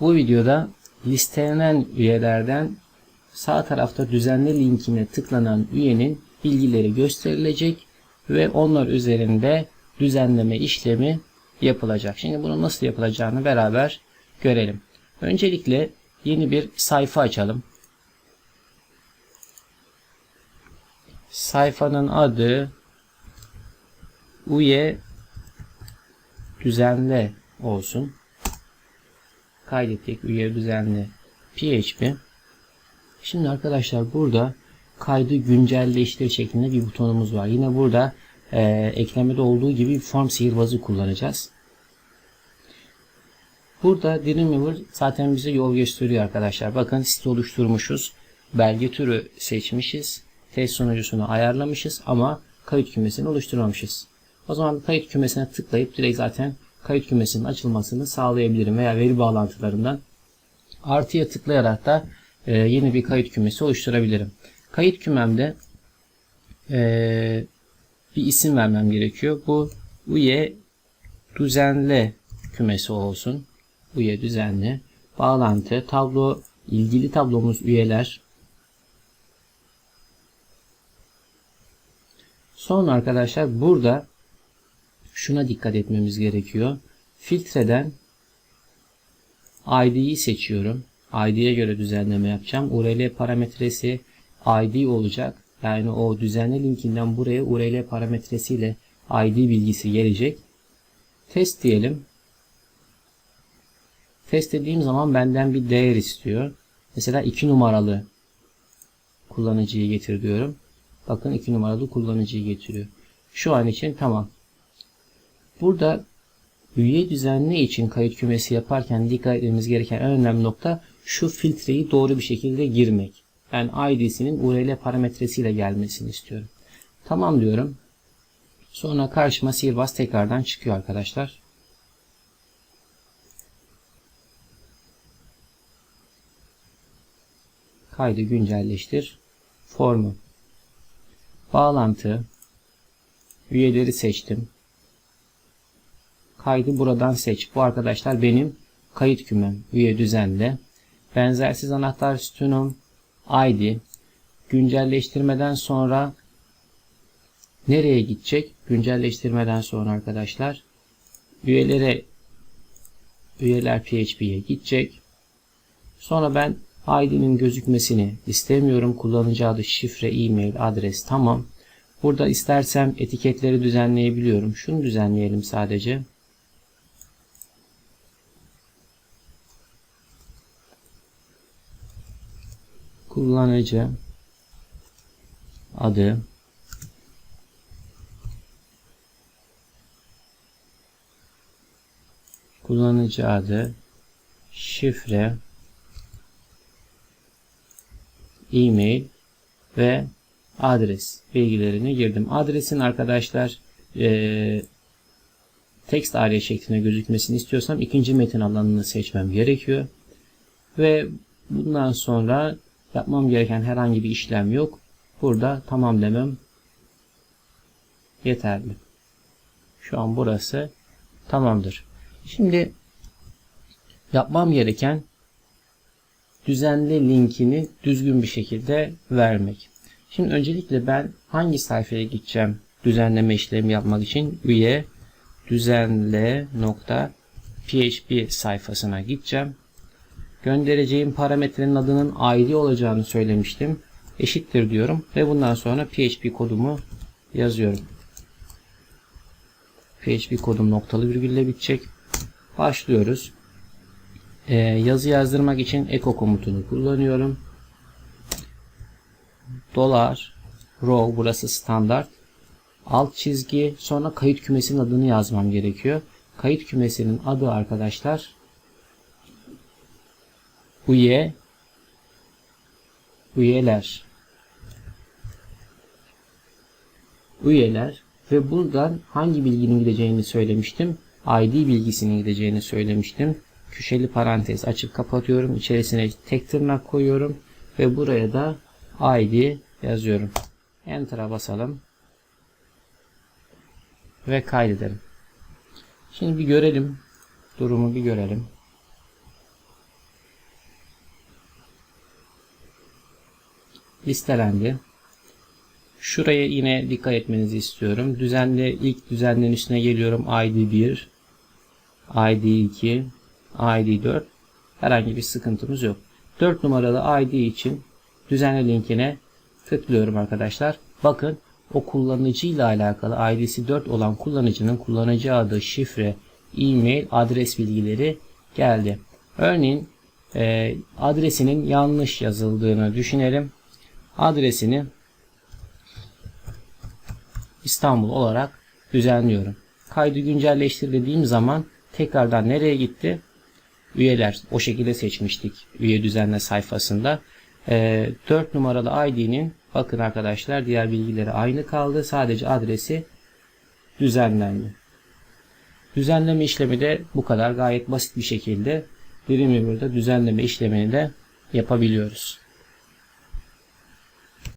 Bu videoda listelenen üyelerden sağ tarafta düzenli linkine tıklanan üyenin bilgileri gösterilecek ve onlar üzerinde düzenleme işlemi yapılacak. Şimdi bunu nasıl yapılacağını beraber görelim. Öncelikle yeni bir sayfa açalım. Sayfanın adı üye düzenle olsun. Kaydettik üye düzenli PHP. Şimdi arkadaşlar burada kaydı güncelleştir şeklinde bir butonumuz var. Yine burada e, eklemede olduğu gibi form sihirbazı kullanacağız. Burada Dreamweaver zaten bize yol gösteriyor arkadaşlar. Bakın site oluşturmuşuz. Belge türü seçmişiz. Test sonucusunu ayarlamışız ama kayıt kümesini oluşturmamışız. O zaman kayıt kümesine tıklayıp direkt zaten kayıt kümesinin açılmasını sağlayabilirim veya veri bağlantılarından artıya tıklayarak da e, yeni bir kayıt kümesi oluşturabilirim. Kayıt kümemde e, bir isim vermem gerekiyor. Bu üye düzenle kümesi olsun. Üye düzenli. Bağlantı, tablo, ilgili tablomuz üyeler. Sonra arkadaşlar burada şuna dikkat etmemiz gerekiyor. Filtreden ID'yi seçiyorum. ID'ye göre düzenleme yapacağım. URL parametresi ID olacak. Yani o düzenli linkinden buraya URL parametresiyle ID bilgisi gelecek. Test diyelim. Test dediğim zaman benden bir değer istiyor. Mesela 2 numaralı kullanıcıyı getir diyorum. Bakın 2 numaralı kullanıcıyı getiriyor. Şu an için tamam. Burada üye düzenli için kayıt kümesi yaparken dikkat etmemiz gereken en önemli nokta şu filtreyi doğru bir şekilde girmek. Ben ID'sinin URL parametresiyle gelmesini istiyorum. Tamam diyorum. Sonra karşıma sihirbaz tekrardan çıkıyor arkadaşlar. Kaydı güncelleştir. Formu. Bağlantı. Üyeleri seçtim. Kaydı buradan seç. Bu arkadaşlar benim kayıt kümem. Üye düzenle. Benzersiz anahtar sütunum. ID. Güncelleştirmeden sonra nereye gidecek? Güncelleştirmeden sonra arkadaşlar üyelere üyeler PHP'ye gidecek. Sonra ben ID'nin gözükmesini istemiyorum. Kullanıcı adı, şifre, e-mail, adres tamam. Burada istersem etiketleri düzenleyebiliyorum. Şunu düzenleyelim sadece. Kullanıcı adı kullanıcı adı şifre e-mail ve adres bilgilerini girdim. Adresin arkadaşlar e, text area şeklinde gözükmesini istiyorsam ikinci metin alanını seçmem gerekiyor. Ve bundan sonra yapmam gereken herhangi bir işlem yok. Burada tamam demem yeterli. Şu an burası tamamdır. Şimdi yapmam gereken düzenli linkini düzgün bir şekilde vermek. Şimdi öncelikle ben hangi sayfaya gideceğim düzenleme işlemi yapmak için üye düzenle php sayfasına gideceğim. Göndereceğim parametrenin adının id olacağını söylemiştim. Eşittir diyorum ve bundan sonra php kodumu yazıyorum. php kodum noktalı virgülle bitecek. Başlıyoruz. Ee, yazı yazdırmak için echo komutunu kullanıyorum. Dolar row burası standart. Alt çizgi sonra kayıt kümesinin adını yazmam gerekiyor. Kayıt kümesinin adı arkadaşlar üye üyeler üyeler ve buradan hangi bilginin gideceğini söylemiştim. ID bilgisinin gideceğini söylemiştim. Köşeli parantez açıp kapatıyorum. İçerisine tek tırnak koyuyorum ve buraya da ID yazıyorum. Enter'a basalım. Ve kaydedelim. Şimdi bir görelim. Durumu bir görelim. Listelendi. Şuraya yine dikkat etmenizi istiyorum. Düzenli ilk düzenlerin üstüne geliyorum. ID 1, ID 2, ID 4. Herhangi bir sıkıntımız yok. 4 numaralı ID için düzenli linkine tıklıyorum arkadaşlar. Bakın o kullanıcı ile alakalı ID'si 4 olan kullanıcının kullanıcı adı, şifre, e-mail, adres bilgileri geldi. Örneğin e, adresinin yanlış yazıldığını düşünelim. Adresini İstanbul olarak düzenliyorum. Kaydı güncelleştir dediğim zaman tekrardan nereye gitti? Üyeler. O şekilde seçmiştik üye düzenle sayfasında. E, 4 numaralı ID'nin bakın arkadaşlar diğer bilgileri aynı kaldı. Sadece adresi düzenlendi. Düzenleme işlemi de bu kadar gayet basit bir şekilde Dreamweaver'da düzenleme işlemini de yapabiliyoruz.